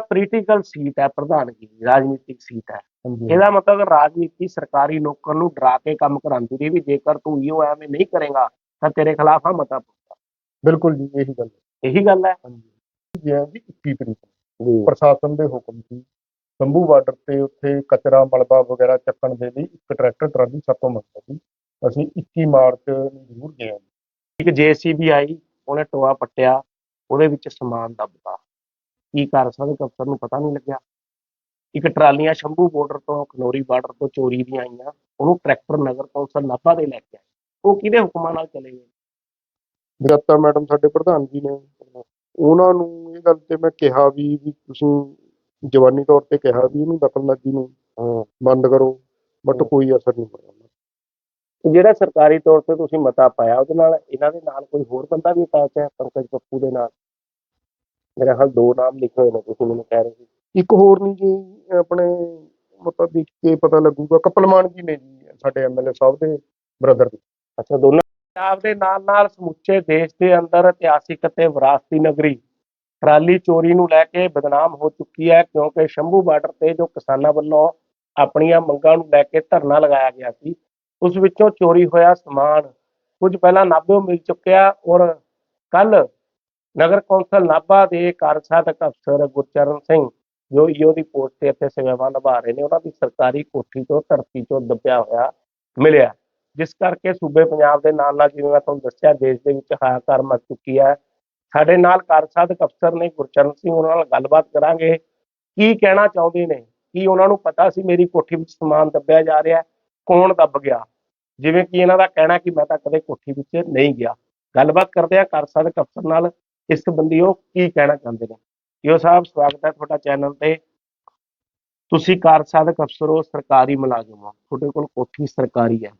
Political seat ਹੈ ਪ੍ਰਧਾਨਗੀ ਰਾਜਨੀਤਿਕ ਸੀਟ ਹੈ। ਇਹਦਾ ਮਤਲਬ ਰਾਜਨੀਤੀ ਸਰਕਾਰੀ ਨੌਕਰ ਨੂੰ ਡਰਾ ਕੇ ਕੰਮ ਕਰਾਉਂਦੀ ਰਹੀ ਵੀ ਜੇਕਰ ਤੂੰ ਇਹੋ ਐਵੇਂ ਨਹੀਂ ਕਰੇਗਾ ਤਾਂ ਤੇਰੇ ਖਿਲਾਫ ਆ ਮਤਾ ਪਊਗਾ। ਬਿਲਕੁਲ ਜੀ ਇਹੀ ਗੱਲ ਹੈ। ਇਹੀ ਗੱਲ ਹੈ। ਜੀ ਜੀ 21 ਤਰੀਕ ਨੂੰ ਪ੍ਰਸ਼ਾਸਨ ਦੇ ਹੁਕਮ ਸੀ ਸੰਭੂ ਬਾਰਡਰ ਤੇ ਉੱਥੇ ਕਚਰਾ ਮਲਬਾ ਵਗੈਰਾ ਚੱਕਣ ਦੇ ਲਈ ਇੱਕ ਟਰੈਕਟਰ ਟਰਾਲੀ ਸਾਤੋਂ ਮੰਗਦਾ ਸੀ। ਅਸੀਂ 21 ਮਾਰਚ ਨੂੰ ਜ਼ਰੂਰ ਗਏ ਇੱਕ ਜੀਸੀਬੀ ਆਈ ਉਹਨੇ ਟੋਆ ਪੱਟਿਆ ਉਹਦੇ ਵਿੱਚ ਸਮਾਨ ਦੱਬਤਾ। ਕੀ ਕਰ ਸਕਦੇ ਅਫਸਰ ਨੂੰ ਪਤਾ ਨਹੀਂ ਲੱਗਿਆ। ਇੱਕ ਟਰਾਲੀਆਂ ਸ਼ੰਭੂ ਬਾਰਡਰ ਤੋਂ ਖਨੌਰੀ ਬਾਰਡਰ ਤੋਂ ਚੋਰੀ ਦੀਆਂ ਆਈਆਂ। ਉਹਨੂੰ ਟਰੈਕਟਰ ਨਗਰ ਕੌਂਸਲ ਨਾਭਾ ਦੇ ਲੈ ਕੇ ਆਏ। ਉਹ ਕਿਹਦੇ ਹੁਕਮਾਂ ਨਾਲ ਚਲੇ ਗਏ? ਜਗਤਾ ਮੈਡਮ ਸਾਡੇ ਪ੍ਰਧਾਨ ਜੀ ਨੇ। ਉਹਨਾਂ ਨੂੰ ਇਹ ਗੱਲ ਤੇ ਮੈਂ ਕਿਹਾ ਵੀ ਵੀ ਤੁਸੀਂ ਜਵਾਨੀ ਤੌਰ ਤੇ ਕਿਹਾ ਵੀ ਇਹਨੂੰ ਦਖਲਅੰਦਾਜ਼ੀ ਨੂੰ ਬੰਦ ਕਰੋ ਬਟ। ਕੋਈ ਅਸਰ ਨਹੀਂ ਹੋਇਆ ਜਿਹੜਾ ਸਰਕਾਰੀ ਤੌਰ ਤੇ ਤੁਸੀਂ ਮਤਾ ਪਾਇਆ ਉਹਦੇ ਨਾਲ ਇਹਨਾਂ ਦੇ ਨਾਲ ਕੋਈ ਹੋਰ ਬੰਦਾ ਵੀ ਅਟੈਚ ਹੈ ਪੰਕਜ ਪੱਪੂ ਦੇ ਨਾਲ? ਮੇਰੇ ਹਾਲ ਦੋ ਨਾਮ ਲਿਖੇ ਹੋਏ ਨੇ, ਤੁਸੀਂ ਮੈਨੂੰ ਕਹਿ ਰਹੇ ਸੀ। ਇੱਕ ਹੋਰ ਨਹੀਂ ਜੀ, ਆਪਣੇ ਮਤਾ ਦੇਖ ਕੇ ਪਤਾ ਲੱਗੂਗਾ ਕਪਲਮਾਨ ਜੀ ਨੇ ਜੀ, ਸਾਡੇ ਐਮਐਲਏ ਸਾਹਿਬ ਦੇ ਬ੍ਰਦਰ ਅੱਛਾ, ਦੋਨਾਂ ਪੰਜਾਬ ਦੇ ਨਾਲ ਨਾਲ ਸਮੁੱਚੇ ਦੇਸ਼ ਦੇ ਅੰਦਰ ਇਤਿਹਾਸਿਕ ਅਤੇ ਵਿਰਾਸਤੀ ਨਗਰੀ ਟਰਾਲੀ ਚੋਰੀ ਨੂੰ ਲੈ ਕੇ ਬਦਨਾਮ ਹੋ ਚੁੱਕੀ ਹੈ, ਕਿਉਂਕਿ ਸ਼ੰਭੂ ਬਾਰਡਰ ਤੇ ਜੋ ਕਿਸਾਨਾਂ ਵੱਲੋਂ ਆਪਣੀਆਂ ਮੰਗਾਂ ਨੂੰ ਲੈ ਕੇ ਧਰਨਾ ਲਗਾਇਆ ਗਿਆ ਸੀ, ਉਸ ਵਿੱਚੋਂ ਚੋਰੀ ਹੋਇਆ ਸਮਾਨ ਕੁਝ ਪਹਿਲਾਂ ਨਾਭਿਓਂ ਮਿਲ ਚੁੱਕਿਆ ਔਰ ਕੱਲ ਨਗਰ ਕੌਂਸਲ ਨਾਭਾ ਦੇ ਕਾਰਜਸਾਧਕ ਅਫਸਰ ਗੁਰਚਰਨ ਸਿੰਘ ਜੋ ਈਓ ਦੀ ਪੋਸਟ ਤੇ ਇੱਥੇ ਸੇਵਾਵਾਂ ਨਿਭਾ ਰਹੇ ਨੇ, ਉਹਨਾਂ ਦੀ ਸਰਕਾਰੀ ਕੋਠੀ ਤੋਂ ਧਰਤੀ ਤੋਂ ਦੱਬਿਆ ਹੋਇਆ ਮਿਲਿਆ। ਜਿਸ ਕਰਕੇ ਸੂਬੇ ਪੰਜਾਬ ਦੇ ਨਾਲ ਨਾਲ ਜਿਵੇਂ ਮੈਂ ਤੁਹਾਨੂੰ ਦੱਸਿਆ, ਦੇਸ਼ ਦੇ ਵਿੱਚ ਹਾਹਾਕਾਰ ਮਚ ਚੁੱਕੀ ਹੈ। ਸਾਡੇ ਨਾਲ ਕਾਰਜਸਾਧਕ ਅਫਸਰ ਨੇ ਗੁਰਚਰਨ ਸਿੰਘ, ਉਹਨਾਂ ਨਾਲ ਗੱਲਬਾਤ ਕਰਾਂਗੇ। ਕੀ ਕਹਿਣਾ ਚਾਹੁੰਦੇ ਨੇ? ਕੀ ਉਹਨਾਂ ਨੂੰ ਪਤਾ ਸੀ ਮੇਰੀ ਕੋਠੀ ਵਿੱਚ ਸਮਾਨ ਦੱਬਿਆ ਜਾ ਰਿਹਾ? ਕੌਣ ਦੱਬ ਗਿਆ? ਜਿਵੇਂ ਕਿ ਇਹਨਾਂ ਦਾ ਕਹਿਣਾ ਕਿ ਮੈਂ ਤਾਂ ਕਦੇ ਕੋਠੀ ਵਿੱਚ ਨਹੀਂ ਗਿਆ। ਗੱਲਬਾਤ ਕਰਦੇ ਆ ਕਾਰਜਸਾਧਕ ਅਫਸਰ ਨਾਲ। ਇਸ ਸੰਬੰਧੀ ਉਹ ਕੀ ਕਹਿਣਾ ਚਾਹੁੰਦੇ ਨੇ? ਈਓ ਸਾਹਿਬ, ਸਵਾਗਤ ਹੈ ਤੁਹਾਡਾ ਚੈਨਲ ਤੇ। ਤੁਸੀਂ ਕਾਰਜਸਾਧਕ ਅਫਸਰ ਹੋ, ਸਰਕਾਰੀ ਮੁਲਾਜ਼ਮ ਹੋ। ਤੁਹਾਡੇ ਕੋਲ ਕੋਠੀ ਸਰਕਾਰੀ ਹੈ।